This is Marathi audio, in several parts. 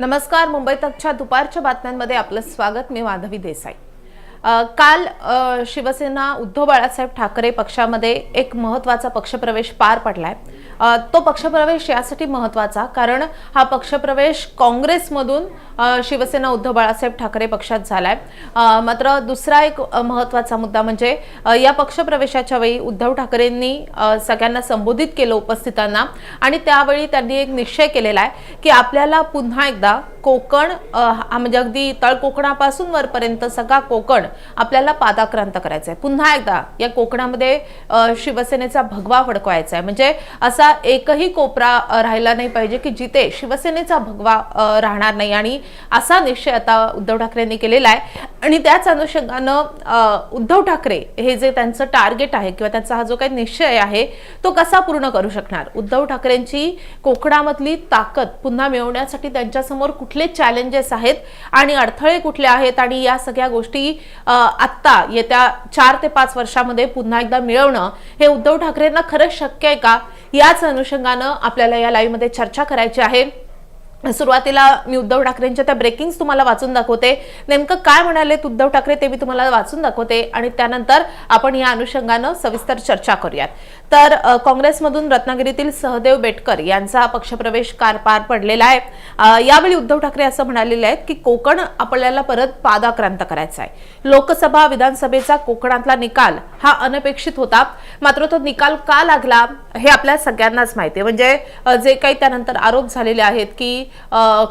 नमस्कार मुंबई तकच्या दुपारच्या बातम्यांमध्ये आपलं स्वागत. मी माधवी देसाई. काल शिवसेना उद्धव बाळासाहेब ठाकरे पक्षामध्ये एक महत्त्वाचा पक्षप्रवेश पार पडलाय. तो पक्षप्रवेश यासाठी महत्त्वाचा कारण हा पक्षप्रवेश काँग्रेसमधून शिवसेना उद्धव बाळासाहेब ठाकरे पक्षात झालाय. मात्र दुसरा एक महत्त्वाचा महत्त्वाचा मुद्दा म्हणजे या पक्षप्रवेशाच्या वेळी उद्धव ठाकरेंनी सगळ्यांना संबोधित केलं उपस्थितांना आणि त्यावेळी त्यांनी एक निश्चय केलेला आहे की आपल्याला पुन्हा एकदा कोकण म्हणजे अगदी तळ कोकणापासून वरपर्यंत सगळा कोकण आपल्याला पादाक्रांत करायचा आहे पुन्हा एकदा या कोकणामध्ये शिवसेनेचा भगवा फडकवायचा आहे म्हणजे असा एकही कोपरा राहिला नाही पाहिजे की जिथे शिवसेनेचा भगवा राहणार नाही आणि असा निश्चय आता उद्धव ठाकरेंनी केलेला आहे. आणि त्याच अनुषंगानं उद्धव ठाकरे हे जे त्यांचं टार्गेट आहे किंवा त्यांचा हा जो काही निश्चय आहे तो कसा पूर्ण करू शकणार? उद्धव ठाकरेंची कोकणामधली ताकद पुन्हा मिळवण्यासाठी त्यांच्यासमोर कुठले चॅलेंजेस आहेत आणि अडथळे कुठले आहेत आणि या सगळ्या गोष्टी आत्ता येत्या चार ते पाच वर्षामध्ये पुन्हा एकदा मिळवणं हे उद्धव ठाकरेंना खरंच शक्य आहे का? याच अनुषंगानं आपल्याला या लाईव्हमध्ये चर्चा करायची आहे. सुरुवातीला मी उद्धव ठाकरेंच्या त्या ब्रेकिंग्स तुम्हाला वाचून दाखवते. नेमकं काय म्हणालेत उद्धव ठाकरे ते मी तुम्हाला वाचून दाखवते आणि त्यानंतर आपण या अनुषंगानं सविस्तर चर्चा करूयात. तर काँग्रेसमधून रत्नागिरीतील सहदेव बेटकर यांचा पक्षप्रवेश कार पार पडलेला आहे. यावेळी उद्धव ठाकरे असं म्हणालेले आहेत की कोकण आपल्याला परत पादाक्रांत करायचा आहे लोकसभा विधानसभेचा कोकणातला निकाल हा अनपेक्षित होता. मात्र तो निकाल का लागला हे आपल्या सगळ्यांनाच माहिती आहे. म्हणजे जे काही त्यानंतर आरोप झालेले आहेत की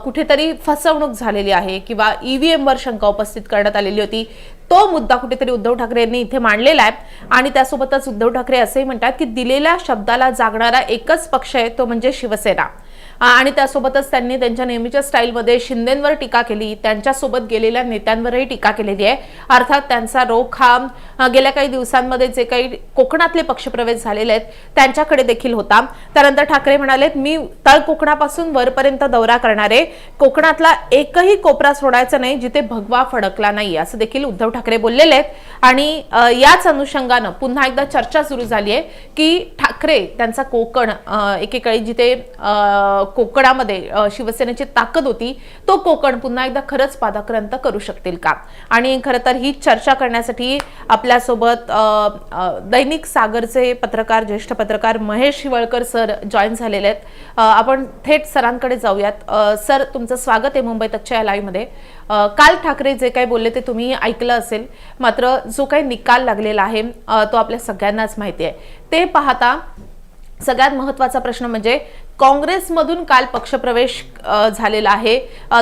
कुठेतरी फसवणूक झालेली आहे किंवा ईव्हीएमवर शंका उपस्थित करण्यात आलेली होती. तो मुद्दा कुठेतरी उद्धव ठाकरे यांनी इथे मांडलेला आहे आणि त्यासोबतच उद्धव ठाकरे असेही म्हणतात की दिलेल्या शब्दाला जागणारा एकच पक्ष आहे तो म्हणजे शिवसेना. आणि त्यासोबतच त्यांनी त्यांच्या नेहमीच्या स्टाईलमध्ये शिंदेंवर टीका केली. त्यांच्यासोबत गेलेल्या नेत्यांवरही टीका केलेली आहे. अर्थात त्यांचा रोख हा गेल्या काही दिवसांमध्ये जे काही कोकणातले पक्षप्रवेश झालेले आहेत त्यांच्याकडे देखील होता. त्यानंतर ठाकरे म्हणालेत मी तळ कोकणापासून वरपर्यंत दौरा करणारे कोकणातला एकही कोपरा सोडायचा नाही जिथे भगवा फडकला नाही असं देखील उद्धव ठाकरे बोललेले आहेत. आणि याच अनुषंगानं पुन्हा एकदा चर्चा सुरू झाली आहे की ठाकरे त्यांचा कोकण एकेकाळी जिथे कोकणामध्ये शिवसेनेची ताकद होती तो कोकण पुन्हा एकदा खरंच पादाक्रांत करू शकतील का? आणि खरं तर ही चर्चा करण्यासाठी आपल्यासोबत दैनिक सागरचे पत्रकार ज्येष्ठ पत्रकार महेश शिवळकर सर जॉईन झालेले आहेत. आपण थेट सरांकडे जाऊयात. सर तुमचं स्वागत आहे मुंबई तकच्या या लाईव्हमध्ये काल ठाकरे जे काही बोलले ते तुम्ही ऐकलं असेल मात्र जो काही निकाल लागलेला आहे तो आपल्या सगळ्यांनाच माहिती आहे. ते पाहता सगळ्यात महत्त्वाचा प्रश्न म्हणजे काँग्रेसमधून काल पक्षप्रवेश झालेला आहे.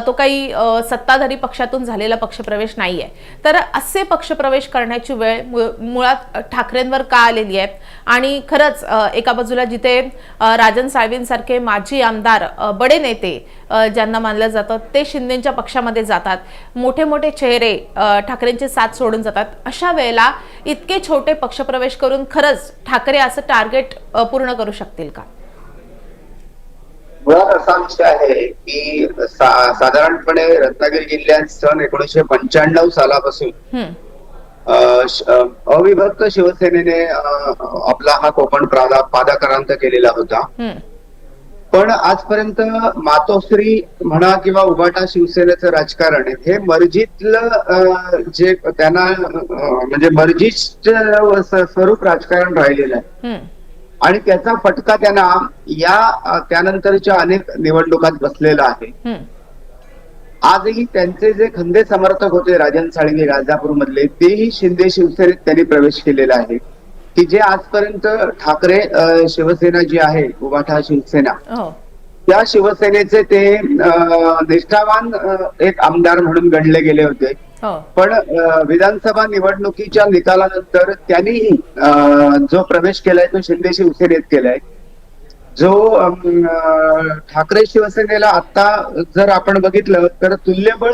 तो काही सत्ताधारी पक्षातून झालेला पक्षप्रवेश नाही आहे तर असे पक्षप्रवेश करण्याची वेळ मुळात ठाकरेंवर का आलेली आहे? आणि खरंच एका बाजूला जिथे राजन साळवींसारखे माजी आमदार बडे नेते ज्यांना मानलं जातं ते शिंदेच्या पक्षामध्ये जातात. मोठे मोठे चेहरे ठाकरेंचे ठाकरेंची साथ सोडून जातात. अशा वेळेला इतके छोटे पक्षप्रवेश करून खरंच ठाकरे असं टार्गेट पूर्ण करू शकतील का? मुळात असा विषय आहे की सा- साधारणपणे रत्नागिरी जिल्ह्यात सन एकोणीशे पंच्याण्णव सालापासून अविभक्त शिवसेनेने आपला हा कोकण प्रादा पादाक्रांत केलेला होता. पण आजपर्यंत मातोश्री म्हणा किंवा उभाटा शिवसेनेचं राजकारण हे मर्जीतलं जे त्यांना म्हणजे मर्जीच स्वरूप राजकारण राहिलेलं आहे. आणि त्याचा फटका त्यांना या त्यानंतरच्या अनेक निवडणुकात बसलेला आहे. आजही त्यांचे जे खंदे समर्थक होते राजन साळवी राजापूर मधले तेही शिंदे शिवसेनेत त्यांनी प्रवेश केलेला आहे. की जे आजपर्यंत ठाकरे शिवसेना जी आहे उभाठा शिवसेना हो. त्या शिवसेनेचे ते निष्ठावान एक आमदार म्हणून गणले गेले होते. पण अ, विधानसभा निवडणुकीच्या निकालानंतर त्यांनीही जो प्रवेश केलाय तो शिंदे शिवसेनेत केलाय. जो ठाकरे शिवसेनेला आता जर आपण बघितलं तर तुल्यबळ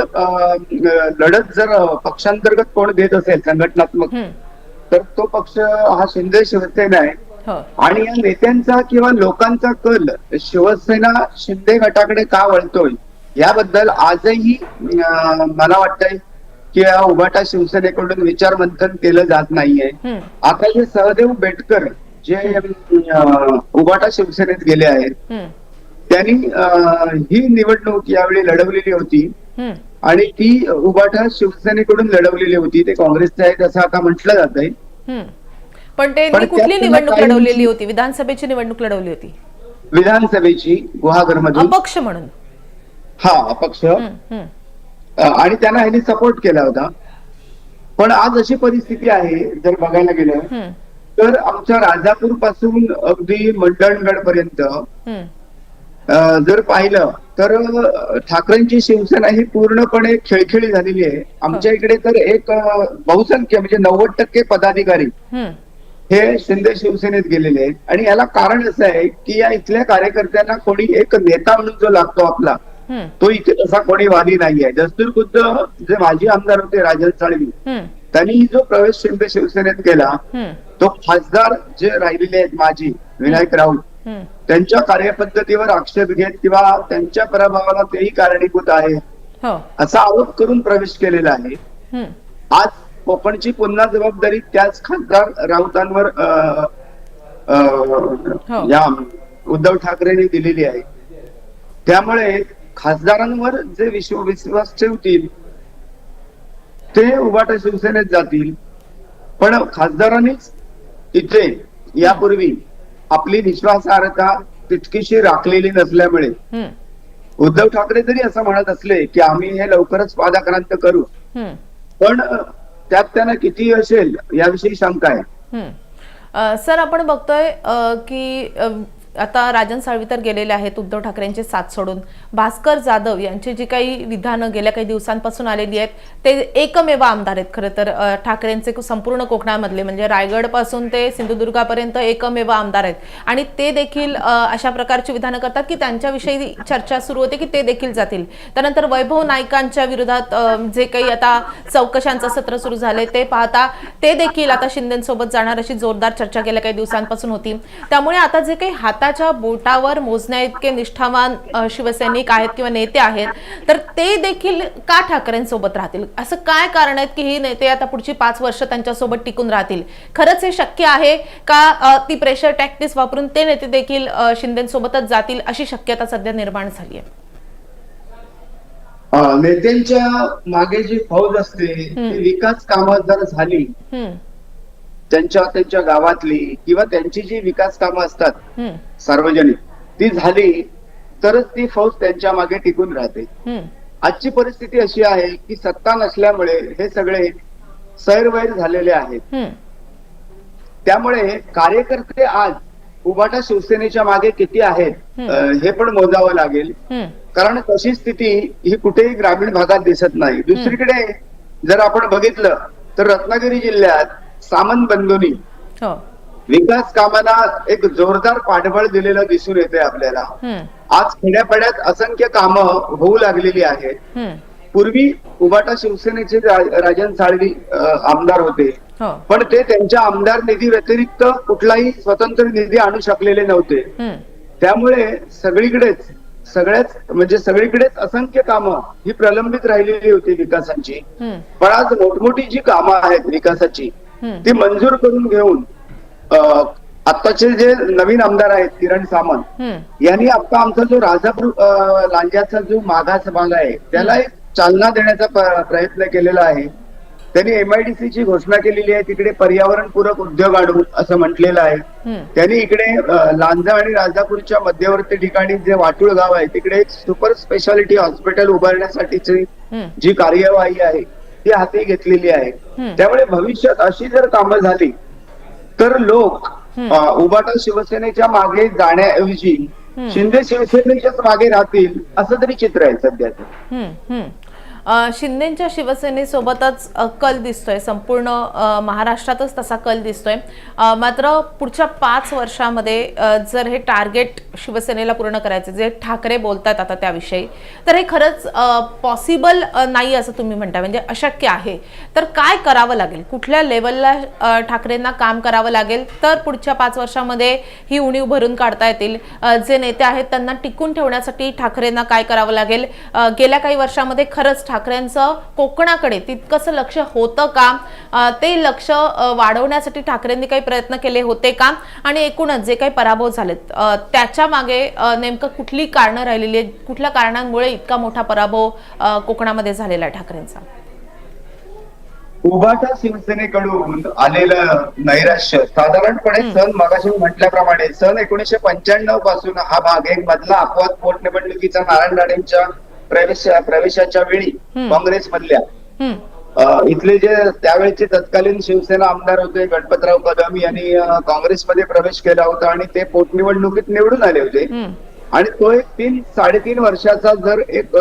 लढत जर पक्षांतर्गत कोण देत असेल संघटनात्मक तर तो पक्ष हा शिंदे शिवसेना आहे. हो. आणि या नेत्यांचा किंवा लोकांचा कल शिवसेना शिंदे गटाकडे का वळतोय याबद्दल आजही मला वाटतंय की उभाटा शिवसेनेकडून विचार मंथन केलं जात नाहीये. आता हे सहदेव बेटकर जे उभाटा शिवसेनेत गेले आहेत त्यांनी ही निवडणूक यावेळी लढवलेली होती. आणि ती उभाटा शिवसेनेकडून लढवलेली होती. ते काँग्रेसचे आहेत असं आता म्हटलं जात आहे. पण पण कुठली निवडणूक लढवलेली होती? विधानसभेची निवडणूक लढवली होती. विधानसभेची गुहागरमधून. अपक्ष म्हणून. हा अपक्ष. आणि त्यांना ह्यांनी सपोर्ट केला होता. पण आज अशी परिस्थिती आहे जर बघायला गेलं तर आमच्या राजापूरपासून अगदी मंडणगड पर्यंत जर पाहिलं तर ठाकरेंची शिवसेना ही पूर्णपणे खेळखेळी झालेली आहे. आमच्या इकडे तर एक बहुसंख्य म्हणजे नव्वद टक्के पदाधिकारी हे शिंदे शिवसेनेत गेलेले आहेत. आणि याला कारण असं आहे की या इथल्या कार्यकर्त्यांना कोणी एक नेता म्हणून जो लागतो आपला तो इथे तसा कोणी वादी नाहीये. दस्तूर खुद्द जे माजी आमदार होते राजन साळवी त्यांनी जो प्रवेश शिंदे शिवसेनेत केला तो खासदार जे राहिलेले आहेत माजी विनायक राऊत त्यांच्या कार्यपद्धतीवर आक्षेप घेत किंवा त्यांच्या पराभवाला तेही कारणीभूत आहे हो. असा आरोप करून प्रवेश केलेला आहे. आज कोकणची पुन्हा जबाबदारी त्याच खासदार राऊतांवर हो. या उद्धव ठाकरेंनी दिलेली आहे. त्यामुळे खासदारांवर जे विश्व विश्वास ठेवतील ते उभाटा शिवसेनेत जातील. पण खासदारांनीच इथे यापूर्वी आपली विश्वासार्हता तितकीशी राखलेली नसल्यामुळे उद्धव ठाकरे जरी असं म्हणत असले की आम्ही हे लवकरच पादाक्रांत करू. पण त्यात त्यांना किती असेल याविषयी शंका आहे. सर आपण बघतोय की आता राजन साळवी तर गेलेले आहेत उद्धव ठाकरेंचे साथ सोडून. भास्कर जाधव यांची जी काही विधानं गेल्या काही दिवसांपासून आलेली आहेत ते एकमेव आमदार आहेत खरं तर. ठाकरेंचे संपूर्ण कोकणामधले म्हणजे रायगडपासून ते सिंधुदुर्गापर्यंत एकमेव आमदार आहेत. आणि ते देखील अशा प्रकारची विधानं करतात की त्यांच्याविषयी चर्चा सुरू होते की ते देखील जातील. त्यानंतर वैभव नाईकांच्या विरोधात जे काही आता चौकशांचं सत्र सुरू झाले ते पाहता ते देखील आता शिंदेसोबत जाणार अशी जोरदार चर्चा गेल्या काही दिवसांपासून होती. त्यामुळे आता जे काही हात हाताच्या बोटावर मोजण्या इतके निष्ठावान शिवसैनिक आहेत किंवा नेते आहेत तर ते देखील का ठाकरेंसोबत राहतील? असं काय कारण आहेत की ही नेते आता पुढची पाच वर्ष त्यांच्यासोबत टिकून राहतील? खरंच हे शक्य आहे का ती प्रेशर टॅक्टिस वापरून ते नेते देखील शिंदेसोबतच जातील अशी शक्यता सध्या निर्माण झाली आहे? नेत्यांच्या मागे जी फौज असते ती विकास कामं जर झाली त्यांच्या त्यांच्या गावातली किंवा त्यांची जी विकास कामं असतात सार्वजनिक ती झाली तरच ती फौज त्यांच्या मागे टिकून राहते. आजची परिस्थिती अशी आहे की सत्ता नसल्यामुळे हे सगळे सैरवैर झालेले आहेत. त्यामुळे कार्यकर्ते आज उभाटा शिवसेनेच्या मागे किती आहेत हे पण मोजावं लागेल. कारण तशी स्थिती ही कुठेही ग्रामीण भागात दिसत नाही. दुसरीकडे जर आपण बघितलं तर रत्नागिरी जिल्ह्यात सामंत बंधूंनी हो. विकास कामांना एक जोरदार पाठबळ दिलेलं दिसून येते आपल्याला. आज खेड्यापाड्यात असंख्य कामं होऊ लागलेली आहेत. पूर्वी उभाटा शिवसेनेचे राजन साळवी आमदार होते. हो. पण ते त्यांच्या आमदार निधी व्यतिरिक्त कुठलाही स्वतंत्र निधी आणू शकलेले नव्हते. त्यामुळे सगळीकडेच सगळ्याच म्हणजे सगळीकडेच असंख्य कामं ही प्रलंबित राहिलेली होती विकासाची. पण आज मोठमोठी जी कामं आहेत विकासाची ती मंजूर करून घेऊन अं, आत्ताचे जे नवीन आमदार आहेत किरण सामंत यांनी आता आमचा जो राजापूर अं, लांज्याचा जो मागास भाग आहे त्याला एक चालना देण्याचा प्रयत्न केलेला आहे. त्यांनी एमआयडीसी ची घोषणा केलेली आहे तिकडे पर्यावरणपूरक उद्योग आणू असं म्हटलेलं आहे. त्यांनी इकडे लांजा आणि राजापूरच्या मध्यवर्ती ठिकाणी जे वाटूळ गाव आहे तिकडे एक सुपर स्पेशालिटी हॉस्पिटल उभारण्यासाठीची जी कार्यवाही आहे ती हाती घेतलेली आहे. त्यामुळे भविष्यात अशी जर कामं झाली तर लोक उभाटा शिवसेनेच्या मागे जाण्याऐवजी. शिंदे शिवसेनेच्याच मागे राहतील असं तरी चित्र आहे सध्याचं शिंदेच्या शिवसेनेसोबतच कल दिसतोय. संपूर्ण महाराष्ट्रातच तसा कल दिसतोय. मात्र पुढच्या पाच वर्षामध्ये जर हे टार्गेट शिवसेनेला पूर्ण करायचे जे ठाकरे बोलतात आता त्याविषयी तर हे खरंच पॉसिबल नाही असं तुम्ही म्हणता. म्हणजे अशक्य आहे. तर काय करावं लागेल? कुठल्या लेवलला ठाकरेंना काम करावं लागेल? तर पुढच्या पाच वर्षामध्ये ही उणीव भरून काढता येतील. जे नेते आहेत त्यांना टिकून ठेवण्यासाठी ठाकरेंना काय करावं लागेल? गेल्या काही वर्षामध्ये खरंच ठाकरेंचं कोकणाकडे तितकंसं लक्ष होतं का? ते लक्ष वाढवण्यासाठी ठाकरेंनी काही प्रयत्न केले होते का? आणि एकूणच जे काही पराभव झालेत त्याच्यामागे नेमकं कुठली कारणं राहिलेली आहेत? कुठल्या कारणांमुळे इतका मोठा पराभव कोकणामध्ये झालेला आहे ठाकरेंचा? उभाटा शिवसेनेकडून आलेलं नैराश्य साधारणपणे सन मगाशी म्हटल्याप्रमाणे सन एकोणीशे पंच्याण्णवपासून हा भाग एक मधला अपवाद पोटनिवडणुकीचा नारायण राणेंच्या प्रवेश प्रवेशाच्या वेळी. काँग्रेस मधल्या इथले जे त्यावेळेचे तत्कालीन शिवसेना आमदार होते गणपतराव कदम यांनी काँग्रेसमध्ये प्रवेश केला होता आणि ते पोटनिवडणुकीत निवडून आले होते आणि तो एक तीन साडेतीन वर्षाचा जर एक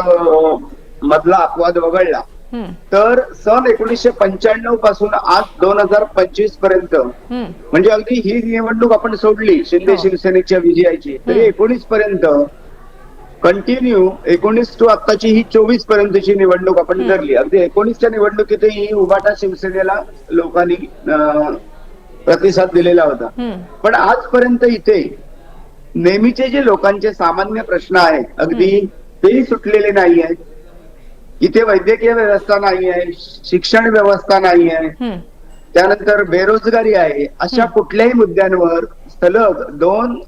मधला अपवाद वगळला तर सन एकोणीसशे पंच्याण्णवपासून आज दोन हजार पंचवीसपर्यंत म्हणजे अगदी ही निवडणूक आपण सोडली शिंदे हो. शिवसेनेच्या विजयाची तरी. एकोणीस पर्यंत कंटिन्यू एकोणीस टू आत्ताची ही चोवीस पर्यंतची निवडणूक आपण. धरली. अगदी एकोणीसच्या निवडणुकीतही उभाटा शिवसेनेला लोकांनी प्रतिसाद दिलेला होता. पण आजपर्यंत इथे नेहमीचे जे लोकांचे सामान्य प्रश्न आहेत अगदी तेही सुटलेले नाही आहेत. इथे वैद्यकीय व्यवस्था नाही आहे शिक्षण व्यवस्था नाही आहे. त्यानंतर बेरोजगारी आहे. अशा कुठल्याही मुद्द्यांवर सलग दोन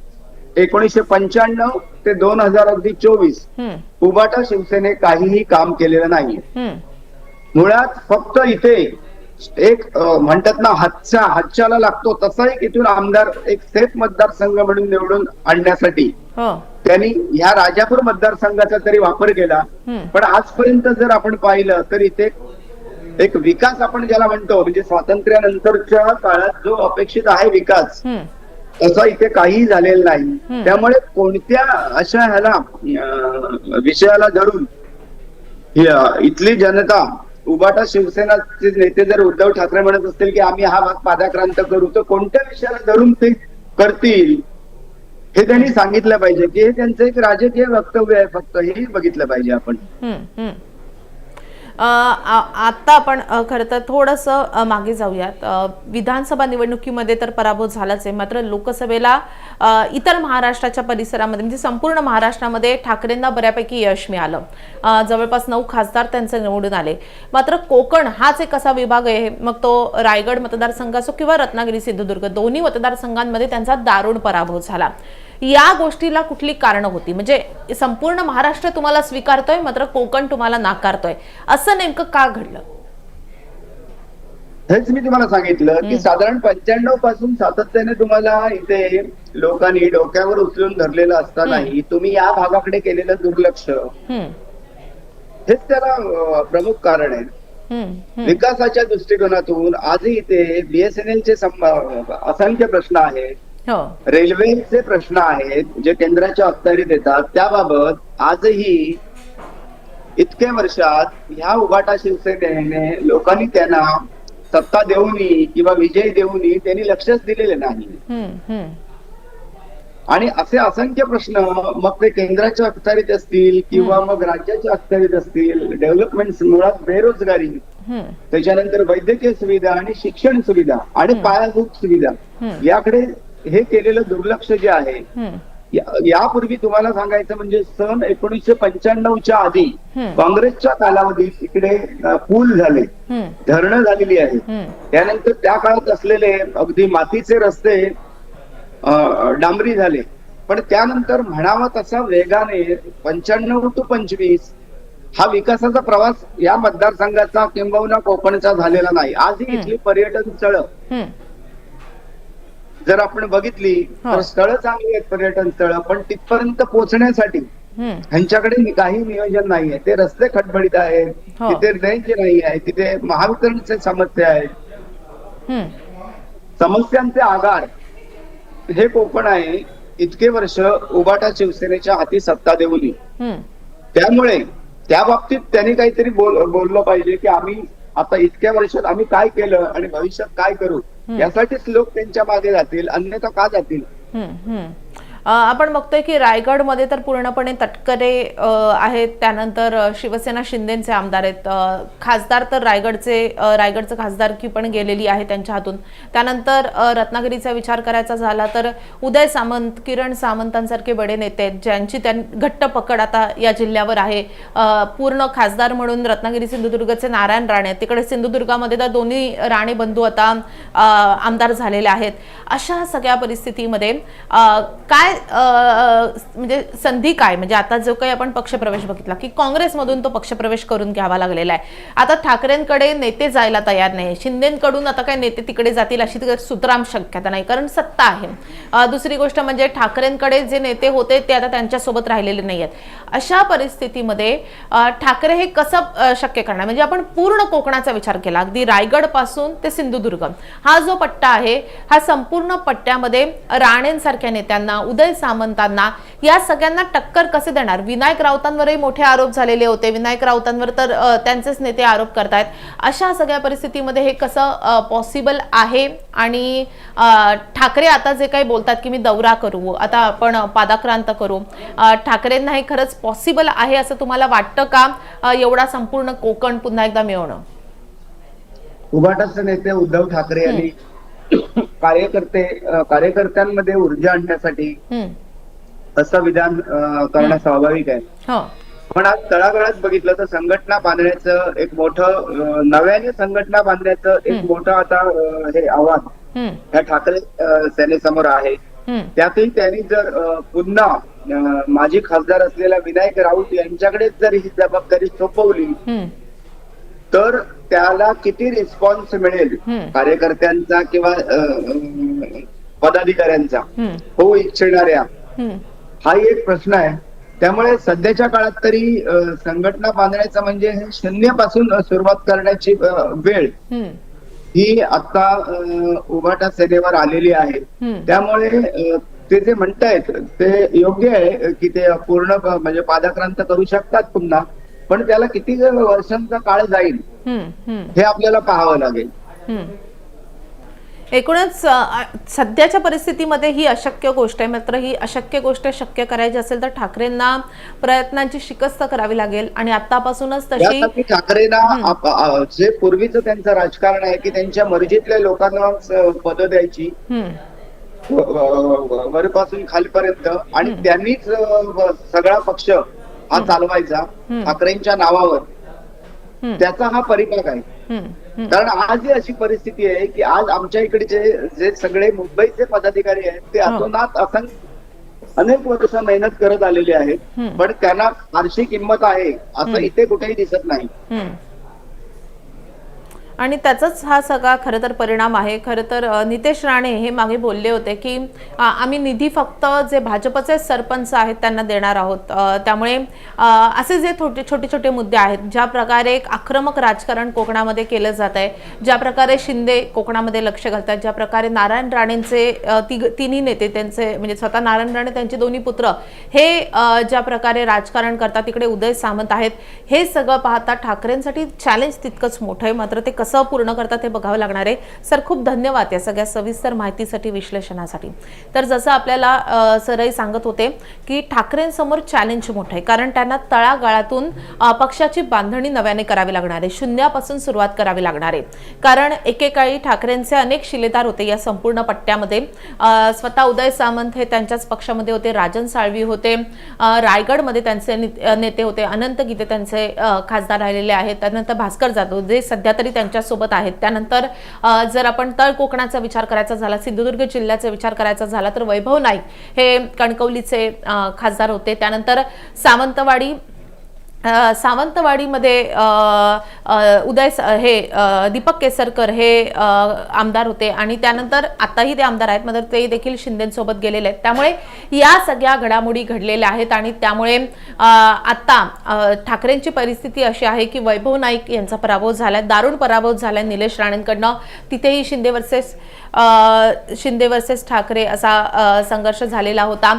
एकोणीसशे पंच्याण्णव ते दोन हजार अगदी चोवीस उबाटा शिवसेने काहीही काम केलेलं हम्म, मुळात फक्त इथे एक म्हणतात ना हातच्या हातच्याला लागतो तसा एक इथून आमदार एक सेफ मतदारसंघ म्हणून निवडून आणण्यासाठी. हो. त्यांनी ह्या राजापूर मतदारसंघाचा तरी वापर केला. पण आजपर्यंत जर आपण पाहिलं तर इथे एक विकास आपण ज्याला म्हणतो म्हणजे स्वातंत्र्यानंतरच्या काळात जो अपेक्षित आहे विकास तसा इथे काहीही झालेला नाही. त्यामुळे कोणत्या अशा ह्याला विषयाला धरून ही, इथली जनता उबाटा शिवसेनाचे नेते जर उद्धव ठाकरे म्हणत असतील की आम्ही हा भाग पादाक्रांत करू तर कोणत्या विषयाला धरून ते करतील? हे त्यांनी सांगितलं पाहिजे की हे त्यांचं एक राजकीय वक्तव्य आहे फक्त हेही बघितलं पाहिजे आपण. आ- आता आपण खरं तर थोडंसं मागे जाऊयात. विधानसभा निवडणुकीमध्ये तर पराभव झालाच आहे. मात्र लोकसभेला इतर महाराष्ट्राच्या परिसरामध्ये म्हणजे संपूर्ण महाराष्ट्रामध्ये ठाकरेंना बऱ्यापैकी यश मिळालं. जवळपास नऊ खासदार त्यांचे निवडून आले. मात्र कोकण हाच एक असा विभाग आहे. मग तो रायगड मतदारसंघ असो किंवा रत्नागिरी सिंधुदुर्ग दोन्ही मतदारसंघांमध्ये त्यांचा दारुण पराभव झाला. या गोष्टीला कुठली कारणं होती? म्हणजे संपूर्ण महाराष्ट्र तुम्हाला स्वीकारतोय मात्र कोकण तुम्हाला नाकारतोय. असं नेमकं का घडलं? हेच मी तुम्हाला सांगितलं की. साधारण पंच्याण्णवपासून सातत्याने तुम्हाला इथे लोकांनी डोक्यावर उचलून धरलेलं असतानाही तुम्ही या भागाकडे केलेलं दुर्लक्ष. हेच त्याला प्रमुख कारण आहे. विकासाच्या दृष्टिकोनातून आजही इथे बीएसएनएल चे असंख्य प्रश्न आहेत. रेल्वेचे प्रश्न आहेत जे केंद्राच्या अखत्यारीत येतात त्याबाबत आजही इतक्या वर्षात ह्या उभाटा शिवसेनेने लोकांनी त्यांना सत्ता देऊनी किंवा विजय देऊनी त्यांनी लक्षच दिलेले नाही. आणि असे असंख्य प्रश्न मग ते केंद्राच्या अखत्यारीत असतील किंवा मग राज्याच्या अखत्यारीत असतील डेव्हलपमेंट मुळात बेरोजगारी त्याच्यानंतर वैद्यकीय सुविधा आणि शिक्षण सुविधा आणि. पायाभूत सुविधा याकडे हे केलेलं दुर्लक्ष जे आहे यापूर्वी तुम्हाला सांगायचं म्हणजे सन एकोणीसशे पंच्याण्णवच्या आधी काँग्रेसच्या कालावधीत इकडे पूल झाले. धरणं झालेली हम्म, त्यानंतर त्या काळात असलेले अगदी मातीचे रस्ते डांबरी झाले. पण त्यानंतर म्हणावा तसा वेगाने पंच्याण्णव टू पंचवीस हा विकासाचा प्रवास या मतदारसंघाचा किंबहुना कोकणचा झालेला नाही. आजही. इथली पर्यटन स्थळं जर आपण बघितली. तर स्थळं चांगली आहेत पर्यटन स्थळं पण तिथपर्यंत पोहोचण्यासाठी ह्यांच्याकडे काही नियोजन नाहीये ते रस्ते खटबडीत आहेत हो. तिथे रेंज नाही आहे तिथे महावितरणचे समस्या आहेत समस्यांचे आगार हे कोकण आहे इतके वर्ष उबाटा शिवसेनेच्या हाती सत्ता देऊन त्यामुळे त्या बाबतीत त्यांनी काहीतरी बोल बोललं पाहिजे की आम्ही आता इतक्या वर्षात आम्ही काय केलं आणि भविष्यात काय करू. यासाठीच लोक त्यांच्या मागे जातील अन्यथा का जातील? आपण बघतोय की रायगडमध्ये तर पूर्णपणे तटकरे आहेत. त्यानंतर शिवसेना शिंदेचे आमदार आहेत. खासदार तर रायगडचे रायगडचं खासदारकी पण गेलेली आहे त्यांच्या हातून. त्यानंतर रत्नागिरीचा विचार करायचा झाला तर उदय सामंत किरण सामंतांसारखे बडे नेते आहेत ज्यांची त्यां घट्ट पकड आता या जिल्ह्यावर आहे. पूर्ण खासदार म्हणून रत्नागिरी सिंधुदुर्गचे नारायण राणे आहेत. तिकडे सिंधुदुर्गामध्ये तर दोन्ही राणे बंधू आता आमदार झालेले आहेत. अशा सगळ्या परिस्थितीमध्ये काय काय म्हणजे संधी काय? म्हणजे आता जो काही आपण पक्षप्रवेश बघितला की काँग्रेसमधून तो पक्षप्रवेश करून घ्यावा लागलेला आहे. आता ठाकरेंकडे नेते जायला तयार नाही. शिंदेकडून आता काय नेते तिकडे जातील अशी सुतराम शक्यता नाही कारण सत्ता आहे. दुसरी गोष्ट म्हणजे ठाकरेंकडे जे नेते होते ते आता त्यांच्यासोबत राहिलेले नाही आहेत अशा परिस्थितीमध्ये ठाकरे हे कसं शक्य करणार? म्हणजे आपण पूर्ण कोकणाचा विचार केला. अगदी रायगडपासून ते सिंधुदुर्ग. हा जो पट्टा आहे हा संपूर्ण पट्ट्यामध्ये राणेंसारख्या नेत्यांना उदय सामंतांना या सगळ्यांना टक्कर कसे देणार? विनायक राऊतांवरही मोठे आरोप झालेले होते. विनायक राऊतांवर तर त्यांचेच नेते आरोप करतायत. अशा सगळ्या परिस्थितीमध्ये हे कसं पॉसिबल आहे? आणि ठाकरे आता जे काही बोलतात की मी दौरा करू आता आपण पादाक्रांत करू ठाकरेंना हे खरंच पॉसिबल आहे असं तुम्हाला वाटतं का? एवढा संपूर्ण कोकण पुन्हा एकदा मिळवणं. उभाटाचे नेते उद्धव ठाकरे यांनी कार्यकर्ते कार्यकर्त्यांमध्ये ऊर्जा आणण्यासाठी. असं विधान करणं स्वाभाविक आहे हो पण आज तळागाळात बघितलं तर संघटना बांधण्याचं एक मोठं नव्याने संघटना बांधण्याचं एक. मोठं आता हे आव्हान. ह्या ठाकरे सेनेसमोर आहे. त्यातही त्यांनी जर पुन्हा माजी खासदार असलेल्या विनायक राऊत यांच्याकडे जर ही जबाबदारी सोपवली. तर त्याला किती रिस्पॉन्स मिळेल. कार्यकर्त्यांचा किंवा पदाधिकाऱ्यांचा. होऊ इच्छिणाऱ्या. हाही एक प्रश्न आहे त्यामुळे सध्याच्या काळात तरी संघटना बांधण्याचं म्हणजे हे शून्यापासून सुरुवात करण्याची वेळ. ही आता उभाटा सेनेवर आलेली आहे. त्यामुळे ते जे म्हणतायत ते योग्य आहे की ते पूर्ण म्हणजे पादाक्रांत करू शकतात पुन्हा पण त्याला किती वर्षांचा काळ जाईल. हे आपल्याला पाहावं लागेल. हम्म. एकूणच सध्याच्या परिस्थितीमध्ये ही अशक्य गोष्ट आहे. मात्र ही अशक्य गोष्ट शक्य करायची असेल तर ठाकरेंना प्रयत्नांची शिकस्त करावी लागेल. आणि आतापासूनच तशी ठाकरेंना जे पूर्वीचं त्यांचं राजकारण आहे की त्यांच्या मर्जीतल्या लोकांना पद द्यायची. वरपासून खालपर्यंत. आणि. त्यांनीच सगळा पक्ष हा चालवायचा. ठाकरेंच्या नावावर. त्याचा हा परिपाक आहे. कारण आज ही अशी परिस्थिती आहे की आज आमच्या इकडचे जे सगळे मुंबईचे पदाधिकारी आहेत ते हो. अतोनात असं अनेक वर्ष मेहनत करत आलेले आहेत. पण त्यांना फारशी किंमत आहे असं. इथे कुठेही दिसत नाही. आणि त्याचाच हा सगळा खरं तर परिणाम आहे. खरं तर नितेश राणे हे मागे बोलले होते की आम्ही निधी फक्त जे भाजपचे सरपंच आहेत त्यांना देणार आहोत. त्यामुळे असे जे छोटे छोटे छोटे मुद्दे आहेत ज्या प्रकारे एक आक्रमक राजकारण कोकणामध्ये केलं जात आहे ज्या प्रकारे शिंदे कोकणामध्ये लक्ष घालतात ज्या प्रकारे नारायण राणेंचे तिघ तिन्ही नेते त्यांचे म्हणजे स्वतः नारायण राणे त्यांचे दोन्ही पुत्र हे ज्या प्रकारे राजकारण करतात तिकडे उदय सामंत आहेत हे सगळं पाहता ठाकरेंसाठी चॅलेंज तितकंच मोठं आहे. मात्र ते कसं पूर्ण करतात हे बघावं लागणार आहे. सर खूप धन्यवाद या सगळ्या सविस्तर माहितीसाठी विश्लेषणासाठी. तर जसं आपल्याला अ, सरही सांगत होते की ठाकरेंसमोर चॅलेंज मोठं आहे कारण त्यांना तळागाळातून पक्षाची बांधणी नव्याने करावी लागणार आहे शून्यापासून सुरुवात करावी लागणार आहे. कारण एकेकाळी ठाकरेंचे अनेक शिलेदार होते या संपूर्ण पट्ट्यामध्ये. स्वतः उदय सामंत हे त्यांच्याच पक्षामध्ये होते राजन साळवी होते रायगडमध्ये त्यांचे नेते होते अनंत गीते त्यांचे खासदार राहिलेले आहेत त्यानंतर भास्कर जाधव जे सध्या तरी त्यांच्यासोबत आहेत. त्यानंतर जर आपण तळ कोकणाचा विचार करायचा झाला सिंधुदुर्ग जिल्ह्याचा विचार करायचा झाला तर वैभव नाईक हे कणकवलीचे खासदार होते. त्यानंतर सावंतवाडी सावंतवाडीमध्ये उदय हे दीपक केसरकर हे आमदार होते आणि त्यानंतर आताही ते आमदार आहेत. मात्र ते देखील शिंदेसोबत गेलेले आहेत. त्यामुळे या सगळ्या घडामोडी घडलेल्या आहेत आणि त्यामुळे आत्ता आता ठाकरेंची परिस्थिती अशी आहे की वैभव नाईक यांचा पराभव झाला दारुण पराभव झाला निलेश राणेंकडनं. तिथेही शिंदे वर्सेस शिंदे वर्सेस ठाकरे असा संघर्ष झालेला होता.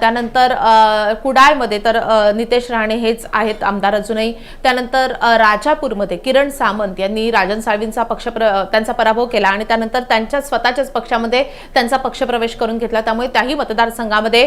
त्यानंतर कुडाळमध्ये तर नितेश राणे हेच आहेत. आमदार अजूनही. त्यानंतर राजापूरमध्ये किरण सामंत यांनी राजन साळवींचा पक्ष त्यांचा पराभव केला आणि त्यानंतर त्यांच्या स्वतःच्याच पक्षामध्ये त्यांचा पक्षप्रवेश करून घेतला. त्यामुळे त्याही मतदारसंघामध्ये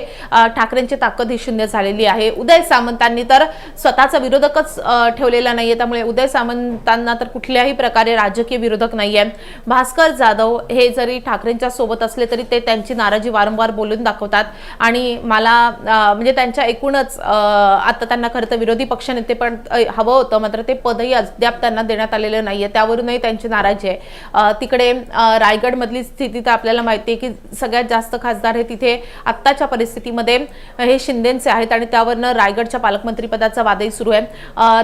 ठाकरेंची ताकद ही शून्य झालेली आहे. उदय सामंतांनी तर स्वतःचा विरोधकच ठेवलेला नाहीये. त्यामुळे उदय सामंतांना तर कुठल्याही प्रकारे राजकीय विरोधक नाहीये. भास्कर जाधव हे जरी ठाकरेंच्या सोबत असले तरी ते त्यांची नाराजी वारंवार बोलून दाखवतात. आणि मला म्हणजे त्यांच्या एकूणच आता त्यांना खरं तर विरोधी पक्षनेते पण हवं होतं. मात्र ते पदही अद्याप त्यांना देण्यात आलेलं नाहीये. त्यावरूनही त्यांची नाराजी आहे. तिकडे रायगडमधली स्थिती तर आपल्याला माहिती आहे की सगळ्यात जास्त खासदार हे तिथे आत्ताच्या परिस्थितीमध्ये हे शिंदेचे आहेत आणि त्यावरनं रायगडच्या पालकमंत्रीपदाचा वादही सुरू आहे.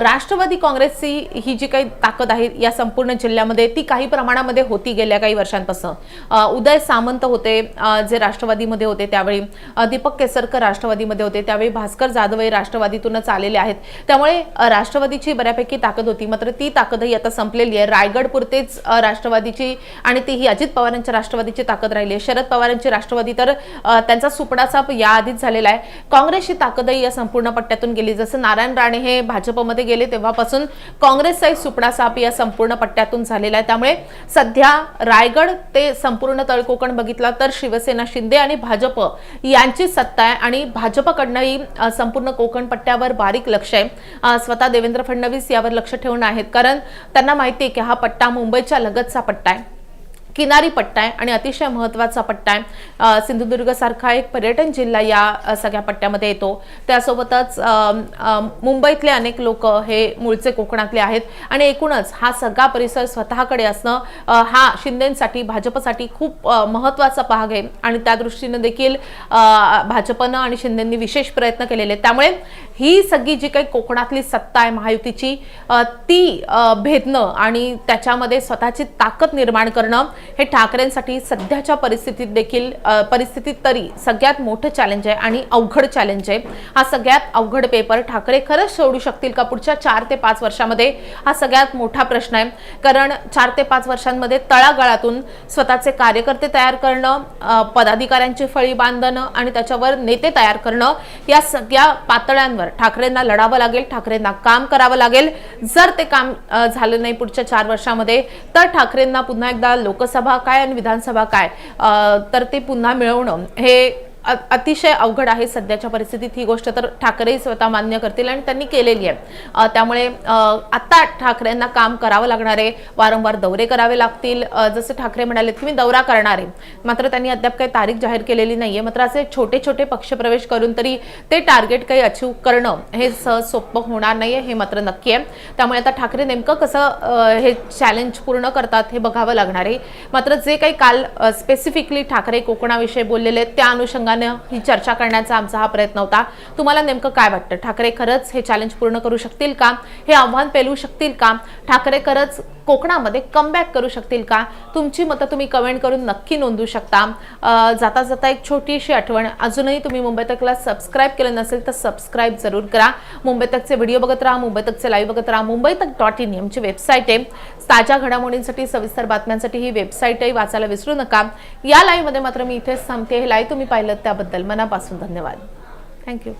राष्ट्रवादी काँग्रेसची ही जी काही ताकद आहे या संपूर्ण जिल्ह्यामध्ये ती काही प्रमाणामध्ये होती गेल्या काही वर्षांपासून. उदय सामंत होते जे राष्ट्रवादीमध्ये होते त्यावेळी. दीपक केसरकर राष्ट्रवादीमध्ये होते. त्यावेळी भास्कर जाधव हे राष्ट्रवादीतूनच आलेले आहेत. त्यामुळे राष्ट्रवादीची बऱ्यापैकी ताकद होती. मात्र ती ताकदही आता संपलेली आहे. रायगड पुरतेच राष्ट्रवादीची आणि तीही अजित पवारांच्या राष्ट्रवादीची ताकद राहिली आहे. शरद पवारांची राष्ट्रवादी तर त्यांचा सुपडासाप याआधीच झालेला आहे. काँग्रेसची ताकदही या संपूर्ण पट्ट्यातून गेली. जसं नारायण राणे हे भाजपमध्ये गेले तेव्हापासून काँग्रेसचाही सुपडा या संपूर्ण पट्ट्यातून झालेला आहे. त्यामुळे सध्या रायगड ते संपूर्ण तळकोकण बघितला तर शिवसेना शिंदे आणि भाजप यांची सत्ता आहे. आणि भाजपकडनंही संपूर्ण कोकण पट्ट्यावर बारीक लक्ष आहे. स्वतः देवेंद्र फडणवीस यावर लक्ष ठेवून आहेत. कारण त्यांना माहिती आहे की हा पट्टा मुंबईच्या लगतचा पट्टा आहे. किनारी पट्टा आहे आणि अतिशय महत्त्वाचा पट्टा आहे. सिंधुदुर्गसारखा सिंधुदुर्ग सारखा एक पर्यटन जिल्हा या सगळ्या पट्ट्यामध्ये येतो. त्यासोबतच मुंबईतले अनेक लोक हे मूळचे कोकणातले आहेत. आणि एकूणच हा सगळा परिसर स्वतःकडे असणं हा शिंदेसाठी भाजपसाठी खूप महत्त्वाचा भाग आहे. आणि त्या दृष्टीनं देखील भाजपनं आणि शिंदेंनी विशेष प्रयत्न केलेले आहेत. त्यामुळे ही सगळी जी काही कोकणातली सत्ता आहे महायुतीची ती भेदणं आणि त्याच्यामध्ये स्वतःची ताकद निर्माण करणं हे ठाकरेंसाठी सध्याच्या परिस्थितीत देखील परिस्थितीत तरी सगळ्यात मोठं चॅलेंज आहे आणि अवघड चॅलेंज आहे. हा सगळ्यात अवघड पेपर ठाकरे खरंच सोडू शकतील का पुढच्या चार ते पाच वर्षामध्ये? हा सगळ्यात मोठा प्रश्न आहे. कारण चार ते पाच वर्षांमध्ये तळागाळातून स्वतःचे कार्यकर्ते तयार करणं पदाधिकाऱ्यांची फळी बांधणं आणि त्याच्यावर नेते तयार करणं या सगळ्या पातळ्यांवर ठाकरेंना लढावं लागेल ठाकरेंना काम करावं लागेल. जर ते काम झालं नाही पुढच्या चार वर्षामध्ये तर ठाकरेंना पुन्हा एकदा लोकसभा काय आणि विधानसभा काय? तर ते पुन्हा मिळवणं हे अतिशय अवघड आहे सध्याच्या परिस्थितीत ही गोष्ट तर ठाकरेही स्वतः मान्य करतील आणि त्यांनी केलेली आहे. त्यामुळे आत्ता आता ठाकरेंना काम करावं लागणार आहे वारंवार दौरे करावे लागतील. जसे ठाकरे म्हणाले की मी दौरा करणार आहे. मात्र त्यांनी अद्याप काही तारीख जाहीर केलेली नाहीये. मात्र असे छोटे छोटे पक्षप्रवेश करून तरी ते टार्गेट काही अचीव करणं हे सहज सोपं होणार नाहीये हे मात्र नक्की आहे. त्यामुळे आता ठाकरे नेमकं कसं हे चॅलेंज पूर्ण करतात हे बघावं लागणार आहे. मात्र जे काही काल स्पेसिफिकली ठाकरे कोकणाविषयी बोललेले आहेत त्या अनुषंगाने ही चर्चा करण्याचा आमचा हा प्रयत्न होता. तुम्हाला नेमकं काय वाटतं? ठाकरे खरंच हे चॅलेंज पूर्ण करू शकतील का? हे आव्हान पेलू शकतील का? ठाकरे खरंच कोकणामध्ये कमबॅक करू शकतील का? तुमची मतं तुम्ही कमेंट करून नक्की नोंदवू शकता. जाता जाता एक छोटीशी आठवण. अजूनही तुम्ही मुंबई तकला सबस्क्राईब केलं नसेल तर सबस्क्राईब जरूर करा. मुंबई तकचे व्हिडिओ बघत राहा मुंबई तकचे लाईव्ह बघत राहा. मुंबई तक डॉट इन आमची वेबसाईट आहे. ताज्या घडामोडींसाठी सविस्तर बातम्यांसाठी ही वेबसाईटही वाचायला विसरू नका. या लाईव्हमध्ये मात्र मी इथेच थांबते हे लाईव्ह तुम्ही पाहिलं त्याबद्दल मनापासून धन्यवाद. थँक्यू